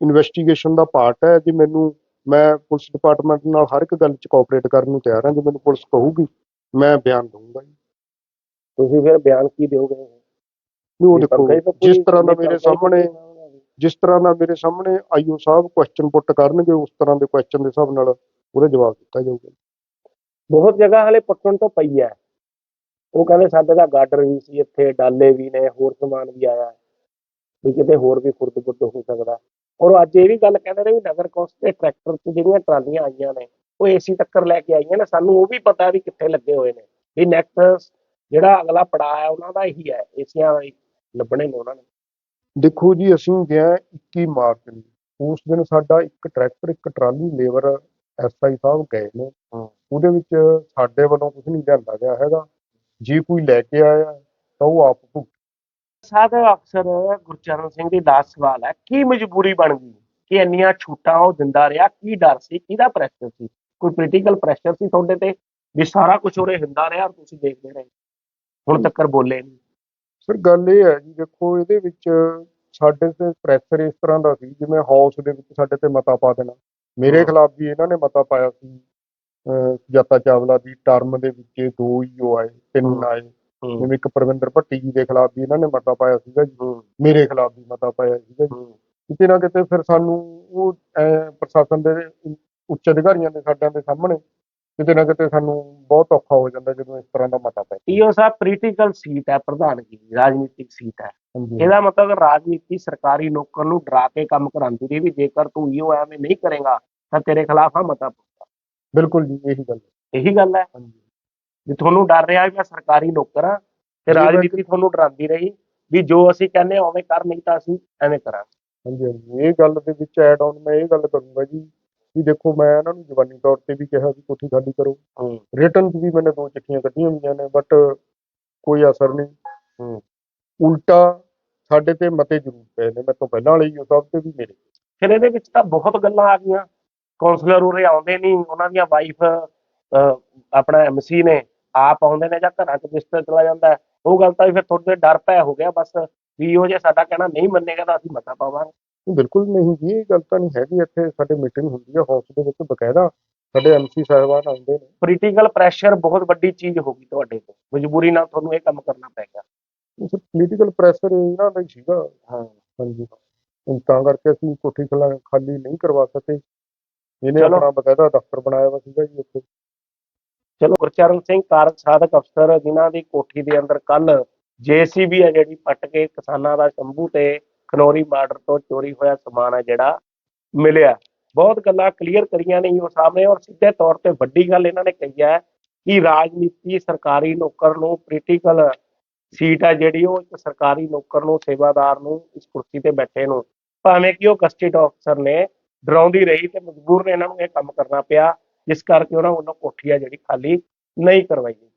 ਇਨਵੈਸਟੀਗੇਸ਼ਨ ਦਾ ਪਾਰਟ ਹੈ। ਜੇ ਮੈਨੂੰ ਮੈਂ ਪੁਲਿਸ ਡਿਪਾਰਟਮੈਂਟ ਨਾਲ ਹਰ ਇੱਕ ਗੱਲ 'ਚ ਕੋਆਪਰੇਟ ਕਰਨ ਨੂੰ ਤਿਆਰ ਹਾਂ ਜੇ ਮੈਨੂੰ ਪੁਲਿਸ ਕਹੂਗੀ ਮੈਂ ਬਿਆਨ ਦਊਂਗਾ ਜੀ। ਤੁਸੀਂ ਫਿਰ ਬਿਆਨ ਕੀ ਦਿਓਗੇ? ਨਹੀਂ ਉਹ ਦੇਖੋ ਜਿਸ ਤਰ੍ਹਾਂ ਦਾ ਮੇਰੇ ਸਾਹਮਣੇ। ਜਿਸ ਤਰ੍ਹਾਂ ਦਾ ਮੇਰੇ ਸਾਹਮਣੇ ਆਈਓ ਸਾਹਿਬ ਕੁਐਸਚਨ ਪੁੱਟ ਕਰਨਗੇ ਉਸ ਤਰ੍ਹਾਂ ਦੇ ਕੁਐਸਚਨ ਦੇ ਹਿਸਾਬ ਨਾਲ ਉਹਦਾ ਜਵਾਬ ਦਿੱਤਾ ਜਾਊਗਾ। ਬਹੁਤ ਜਗ੍ਹਾ ਹਲੇ ਪੱਟਣ ਤੋਂ ਪਈ ਹੈ। ਉਹ ਕਹਿੰਦੇ ਸਾਡੇ ਦਾ ਗਾਰਡਰ ਵੀ ਸੀ ਇੱਥੇ ਡਾਲੇ ਵੀ ਨੇ ਹੋਰ ਸਮਾਨ ਵੀ ਆਇਆ। ਵੀ ਕਿਤੇ ਹੋਰ ਵੀ ਬੁਰਦ ਹੋ ਸਕਦਾ। ਔਰ ਅੱਜ ਇਹ ਵੀ ਗੱਲ ਕਹਿੰਦੇ ਨੇ ਵੀ ਨਗਰ ਕੌਂਸਲ ਦੇ ਟਰੈਕਟਰ 'ਚ ਜਿਹੜੀਆਂ ਟਰਾਲੀਆਂ ਆਈਆਂ ਨੇ ਉਹ ਏਸੀ ਟੱਕਰ ਲੈ ਕੇ ਆਈਆਂ ਨੇ। ਸਾਨੂੰ ਉਹ ਵੀ ਪਤਾ ਵੀ ਕਿੱਥੇ ਲੱਗੇ ਹੋਏ ਨੇ। ਵੀ ਨੈਕਸਟ ਜਿਹੜਾ ਅਗਲਾ ਪੜਾਅ ਹੈ ਉਹਨਾਂ ਦਾ ਇਹੀ ਹੈ ਏਸੀਆਂ ਲੱਭਣੇ ਨੇ ਉਹਨਾਂ ਨੇ। ਦੇਖੋ ਜੀ ਅਸੀਂ ਗਏ 21 ਮਾਰਚ ਨੂੰ। ਉਸ ਦਿਨ ਸਾਡਾ ਇੱਕ ਟਰੈਕਟਰ ਇੱਕ ਟਰਾਲੀ ਲੇਬਰ ਐਸਆਈ ਸਾਹਿਬ ਗਏ ਨੇ। ਉਹਦੇ ਵਿੱਚ ਸਾਡੇ ਵੱਲੋਂ ਕੁਝ ਨਹੀਂ ਲਿਆਂਦਾ ਗਿਆ ਹੈਗਾ। ਜੇ ਕੋਈ ਲੈ ਕੇ ਆਇਆ ਤਾਂ ਉਹ ਆਪ ਭੁਗਤ। ਸਾਧ ਅਫਸਰ ਗੁਰਚਰਨ ਸਿੰਘ ਦੀ ਲਾਸਟ ਸਵਾਲ ਹੈ ਕੀ ਮਜਬੂਰੀ ਬਣ ਗਈ ਕਿ ਇੰਨੀਆਂ ਛੂਟਾਂ ਉਹ ਦਿੰਦਾ ਰਿਹਾ? ਕੀ ਡਰ ਸੀ? ਕਿਹਦਾ ਪ੍ਰੈਸ਼ਰ ਸੀ? ਕੋਈ ਪੋਲੀਟੀਕਲ ਪ੍ਰੈਸ਼ਰ ਸੀ ਤੁਹਾਡੇ ਤੇ? ਵੀ ਸਾਰਾ ਕੁਝ ਉਰੇ ਹੁੰਦਾ ਰਿਹਾ ਔਰ ਤੁਸੀਂ ਦੇਖਦੇ ਰਹੇ? ਹੁਣ ਤੱਕ ਬੋਲੇ ਨਹੀਂ ਸਰ ਗੱਲ ਇਹ ਹੈ ਜੀ ਦੇਖੋ ਇਹਦੇ ਵਿੱਚ ਸਾਡੇ ਤੇ ਪ੍ਰੈਸ਼ਰ ਇਸ ਤਰ੍ਹਾਂ ਦਾ ਸੀ ਜਿਵੇਂ ਹਾਊਸ ਦੇ ਵਿੱਚ ਸਾਡੇ ਤੇ ਮਤਾ ਪਾ ਦੇਣਾ। ਮੇਰੇ ਹਾਂ। ਖਿਲਾਫ ਵੀ ਇਹਨਾਂ ਨੇ ਮਤਾ ਪਾਇਆ ਸੀ। ਜਾਤਾ ਚਾਵਲਾ ਦੀ ਟਰਮ ਦੇ ਵਿੱਚ ਦੋ ਈਓ ਆਏ ਤਿੰਨ ਹਾਂ। ਆਏ। ਜਿਵੇਂ ਇੱਕ ਪ੍ਰਵਿੰਦਰ ਭੱਟੀ ਜੀ ਦੇ ਖਿਲਾਫ ਵੀ ਇਹਨਾਂ ਨੇ ਮਤਾ ਪਾਇਆ ਸੀਗਾ ਜੀ। ਹੂੰ। ਮੇਰੇ ਖਿਲਾਫ ਵੀ ਮਤਾ ਪਾਇਆ ਸੀਗਾ ਜੀ। ਹੂੰ। ਕਿਤੇ ਨਾ ਕਿਤੇ ਫਿਰ ਸਾਨੂੰ ਉਹ ਪ੍ਰਸ਼ਾਸਨ ਦੇ ਉੱਚ ਅਧਿਕਾਰੀਆਂ ਦੇ ਸਾਡਿਆਂ ਦੇ ਸਾਹਮਣੇ ਕਿਤੇ ਨਾ ਕਿਤੇ ਸਾਨੂੰ ਬਹੁਤ ਔਖਾ ਹੋ ਜਾਂਦਾ ਜਦੋਂ ਇਸ ਤਰ੍ਹਾਂ ਦਾ ਮਤਾ ਪੈ ਈਓ ਸਾਹਿਬ ਪੋਲੀਟੀਕਲ ਸੀਟ ਹੈ ਪ੍ਰਧਾਨਗੀ ਰਾਜਨੀਤਿਕ ਸੀਟ ਹੈ। ਇਹਦਾ ਮਤਲਬ ਰਾਜਨੀਤੀ ਸਰਕਾਰੀ ਨੌਕਰ ਨੂੰ ਡਰਾ ਕੇ ਕੰਮ ਕਰਾਉਂਦੀ ਰਹੀ ਵੀ ਜੇਕਰ ਤੂੰ ਈਓ ਐਵੇਂ ਨਹੀਂ ਕਰੇਗਾ ਤਾਂ ਤੇਰੇ ਖਿਲਾਫ ਆ ਮਤਾ ਪਾਊਗਾ। ਬਿਲਕੁਲ ਜੀ ਇਹੀ ਗੱਲ ਹੈ। ਇਹੀ ਗੱਲ ਹੈ। ਵੀ ਤੁਹਾਨੂੰ ਡਰ ਰਿਹਾ ਵੀ ਮੈਂ ਸਰਕਾਰੀ ਨੌਕਰ ਹਾਂ ਤੇ ਜੀ, ਰਾਜਨੀਤੀ ਤੁਹਾਨੂੰ ਡਰਾਉਂਦੀ ਰਹੀ ਵੀ ਜੋ ਅਸੀਂ ਕਹਿੰਦੇ ਹਾਂ ਉਵੇਂ ਕਰ ਨਹੀਂ ਤਾਂ ਅਸੀਂ ਐਵੇਂ ਕਰਾਂਗੇ। ਹਾਂਜੀ ਹਾਂਜੀ। ਇਹ ਗੱਲ ਦੇ ਵਿੱਚ ਐਡ ਆਨ ਮੈਂ ਇਹ ਗੱਲ ਕਰੂੰਗਾ ਜੀ ਵੀ ਦੇਖੋ ਮੈਂ ਇਹਨਾਂ ਨੂੰ ਜਵਾਨੀ ਤੌਰ ਤੇ ਵੀ ਕਿਹਾ ਵੀ ਕੋਠੀ ਖਾਲੀ ਕਰੋ। 'ਚ ਵੀ ਮੈंने ਦੋ ਚਿੱਠੀਆਂ ਕੱਢੀਆਂ ਹੋਈਆਂ ਨੇ ਬਟ ਕੋਈ ਅਸਰ ਨਹੀਂ। ਹੂੰ। ਉਲਟਾ ਸਾਡੇ ਤੇ ਮਤੇ ਜ਼ਰੂਰ ਪਏ ਨੇ ਮੇਰੇ ਤੋਂ ਪਹਿਲਾਂ ਵਾਲੇ ਹੀ ਸਾਹਿਬ ਤੇ ਵੀ ਮੇਰੇ। ਫਿਰ ਇਹਦੇ ਵਿੱਚ ਤਾਂ ਬਹੁਤ ਗੱਲਾਂ ਆ ਗਈਆਂ। ਕਾਉਂਸਲਰ ਉਰੇ ਆਉਂਦੇ ਨਹੀਂ ਉਹਨਾਂ ਦੀਆਂ ਵਾਈਫ ਆਪਣਾ ਐਮਸੀ ਨੇ ਆਪ ਆਉਂਦੇ ਨੇ ਜਾਂ ਘਰਾਂ 'ਚ ਬਿਸਤਰ ਚਲਾ ਜਾਂਦਾ। ਉਹ ਗੱਲ ਤਾਂ ਵੀ ਫਿਰ ਥੋੜੇ ਡਰ ਪੈ ਹੋ ਗਿਆ ਬਸ ਵੀ ਉਹ ਜੇ ਸਾਡਾ ਕਹਿਣਾ ਨਹੀਂ ਮੰਨੇਗਾ ਤਾਂ ਅਸੀਂ ਮਤਾ ਪਾਵਾਂਗੇ। ਬਿਲਕੁਲ ਨਹੀਂ ਜੀ ਇਹ ਗੱਲ ਤਾਂ ਨਹੀਂ ਹੈਗੀ। ਇੱਥੇ ਸਾਡੇ ਮੀਟਿੰਗ ਹੁੰਦੀ ਹੈ ਹਾਊਸ ਦੇ ਵਿੱਚ ਬਕਾਇਦਾ। ਸਾਡੇ ਐਮਸੀ ਸਾਹਿਬਾਨ ਆਉਂਦੇ ਨੇ। ਪੋਲੀਟੀਕਲ ਪ੍ਰੈਸ਼ਰ ਬਹੁਤ ਵੱਡੀ ਚੀਜ਼ ਹੋ ਗਈ ਤੁਹਾਡੇ ਤੇ ਮਜਬੂਰੀ ਨਾਲ ਤੁਹਾਨੂੰ ਇਹ ਕੰਮ ਕਰਨਾ ਪੈ ਗਿਆ। ਪੋਲੀਟੀਕਲ ਪ੍ਰੈਸ਼ਰ ਇਹਨਾਂ ਦਾ ਹੀ ਸੀਗਾ। ਹਾਂ। ਹਾਂਜੀ। ਤਾਂ ਕਰਕੇ ਅਸੀਂ ਕੋਠੀ ਖਲਾ- ਨਹੀਂ ਕਰਵਾ ਸਕੇ। ਇਹਨੇ। ਆਪਣਾ ਬਕਾਇਦਾ ਦਫ਼ਤਰ ਬਣਾਇਆ ਵਾ ਸੀਗਾ ਜੀ ਉੱਥੇ। ਚਲੋ ਗੁਰਚਰਨ ਸਿੰਘ ਕਾਰਜ ਸਾਧਕ ਅਫਸਰ ਜਿਨ੍ਹਾਂ ਦੀ ਕੋਠੀ ਦੇ ਅੰਦਰ ਕੱਲ ਜੇਸੀਬੀ ਹੈ ਜਿਹੜੀ ਪੱਟ ਕੇ ਕਿਸਾਨਾਂ ਦਾ ਸ਼ੰਭੂ ਤੇ ਖਨੌਰੀ ਬਾਰਡਰ ਤੋਂ ਚੋਰੀ ਹੋਇਆ ਸਮਾਨ ਹੈ ਜਿਹੜਾ ਮਿਲਿਆ। ਬਹੁਤ ਗੱਲਾਂ ਕਲੀਅਰ ਕਰੀਆਂ ਨੇ ਉਹ ਸਾਹਮਣੇ ਔਰ ਸਿੱਧੇ ਤੌਰ ਤੇ ਵੱਡੀ ਗੱਲ ਇਹਨਾਂ ਨੇ ਕਹੀ ਹੈ ਕਿ ਰਾਜਨੀਤੀ ਸਰਕਾਰੀ ਨੌਕਰ ਨੂੰ ਪੋਲੀਟੀਕਲ ਸੀਟ ਹੈ ਜਿਹੜੀ ਉਹ ਇੱਕ ਸਰਕਾਰੀ ਨੌਕਰ ਨੂੰ, ਸੇਵਾਦਾਰ ਨੂੰ, ਇਸ ਕੁਰਸੀ ਤੇ ਬੈਠੇ ਨੂੰ। ਭਾਵੇਂ ਕਿ ਉਹ ਗਸਟਿਡ ਅਫਸਰ ਨੇ, ਡਰਾਉਂਦੀ ਰਹੀ ਤੇ ਮਜਬੂਰ ਨੇ ਇਹਨਾਂ ਨੂੰ ਇਹ ਕੰਮ ਕਰਨਾ ਪਿਆ, ਜਿਸ ਕਰਕੇ ਉਹਨਾਂ ਵੱਲੋਂ ਕੋਠੀ ਆ ਜਿਹੜੀ ਖਾਲੀ ਨਹੀਂ ਕਰਵਾਈ ਗਈ।